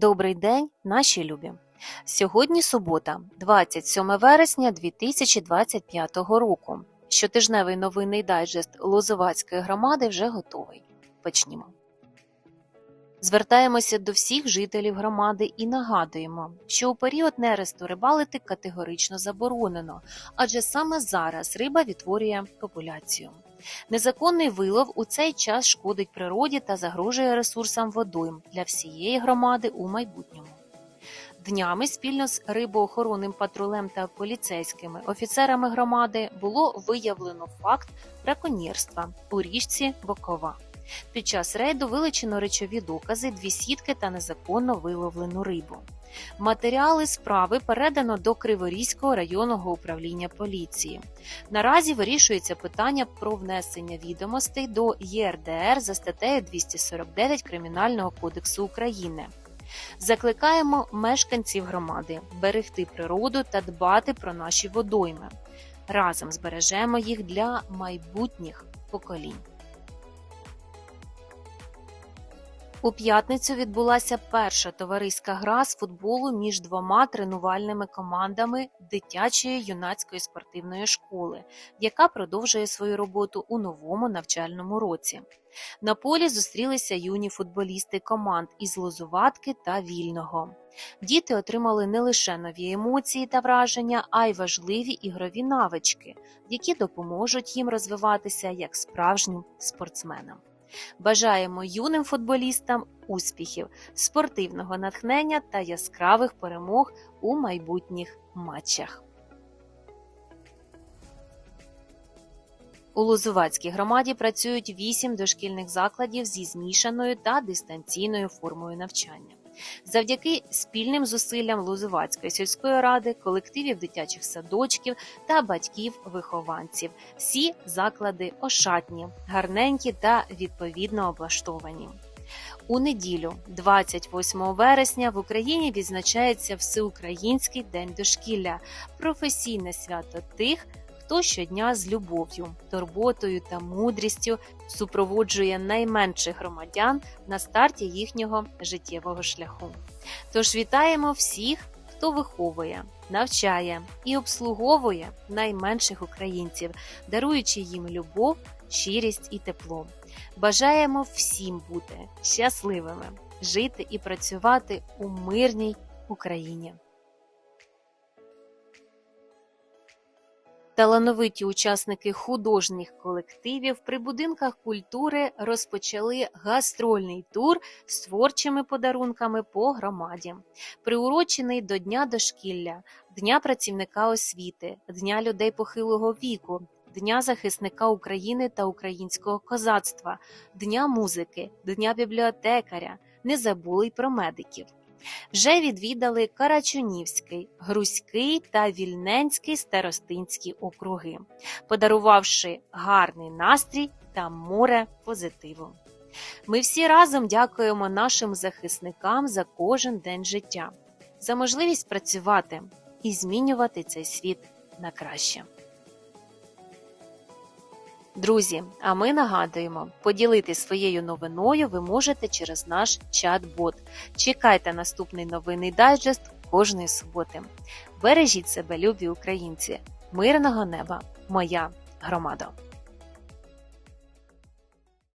Добрий день, наші любі! Сьогодні субота, 27 вересня 2025 року. Щотижневий новинний дайджест Лозовацької громади вже готовий. Почнімо. Звертаємося до всіх жителів громади і нагадуємо, що у період нересту рибалити категорично заборонено, адже саме зараз риба відтворює популяцію. Незаконний вилов у цей час шкодить природі та загрожує ресурсам водойм для всієї громади у майбутньому. Днями спільно з рибоохоронним патрулем та поліцейськими офіцерами громади було виявлено факт браконьєрства у річці Бокова. Під час рейду вилучено речові докази, дві сітки та незаконно виловлену рибу. Матеріали справи передано до Криворізького районного управління поліції. Наразі вирішується питання про внесення відомостей до ЄРДР за статтею 249 Кримінального кодексу України. Закликаємо мешканців громади берегти природу та дбати про наші водойми. Разом збережемо їх для майбутніх поколінь. У п'ятницю відбулася перша товариська гра з футболу між двома тренувальними командами дитячої юнацької спортивної школи, яка продовжує свою роботу у новому навчальному році. На полі зустрілися юні футболісти команд із Лозуватки та Вільного. Діти отримали не лише нові емоції та враження, а й важливі ігрові навички, які допоможуть їм розвиватися як справжнім спортсменам. Бажаємо юним футболістам успіхів, спортивного натхнення та яскравих перемог у майбутніх матчах. У Лозувацькій громаді працюють вісім дошкільних закладів зі змішаною та дистанційною формою навчання. Завдяки спільним зусиллям Лозувацької сільської ради, колективів дитячих садочків та батьків-вихованців. Всі заклади ошатні, гарненькі та відповідно облаштовані. У неділю, 28 вересня, в Україні відзначається Всеукраїнський день дошкілля, професійне свято тих, хто щодня з любов'ю, турботою та мудрістю супроводжує найменших громадян на старті їхнього життєвого шляху. Тож вітаємо всіх, хто виховує, навчає і обслуговує найменших українців, даруючи їм любов, щирість і тепло. Бажаємо всім бути щасливими, жити і працювати у мирній Україні. Талановиті учасники художніх колективів при будинках культури розпочали гастрольний тур з творчими подарунками по громаді, приурочений до Дня дошкілля, Дня працівника освіти, Дня людей похилого віку, Дня захисника України та українського козацтва, Дня музики, Дня бібліотекаря. Не забули й про медиків вже відвідали Карачунівський, Грузький та Вільненський старостинські округи, подарувавши гарний настрій та море позитиву. Ми всі разом дякуємо нашим захисникам за кожен день життя, за можливість працювати і змінювати цей світ на краще. Друзі, а ми нагадуємо, поділити своєю новиною ви можете через наш чат-бот. Чекайте наступний новинний дайджест кожної суботи. Бережіть себе, любі українці, мирного неба, моя громада!